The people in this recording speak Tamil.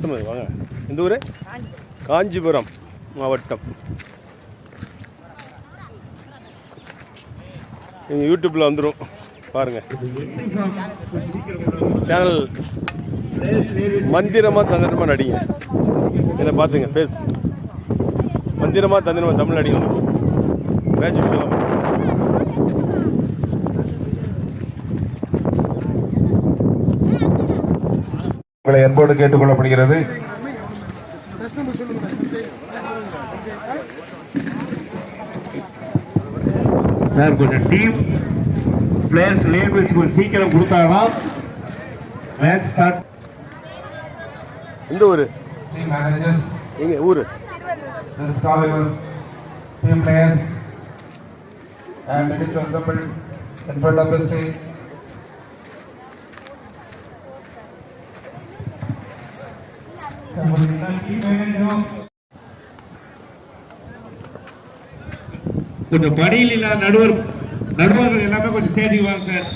பேசும்போது வாங்க. எந்த ஊர்? காஞ்சிபுரம் மாவட்டம். நீங்கள் யூடியூப்பில் வந்துடும் பாருங்கள் சேனல் மந்திரமாக தந்திரமாக நடிங்க. இதை பார்த்துங்க ஃபேஸ் மந்திரமாக தந்திரமாக தமிழ் நடிங்க மேஜிக் சொல்லலாம் உங்களை அன்போடு கேட்டுக்கொள்ளப்படுகிறது. சார் கொஞ்சம் டீம் பிளேயர்ஸ் லேபிள்ஸ் கொஞ்சம் சீக்கிரம் கொடுத்தாங்கன்னா மேட்ச் ஸ்டார்ட் எந்த ஊர்? Team managers. எங்க ஊர்? Team players. And ready to assemble in front of the stage. கொஞ்சம் படியில் இல்லாத நடுவர் நடுவர்கள் எல்லாமே கொஞ்சம் ஸ்டேஜுக்கு வாங்க சார்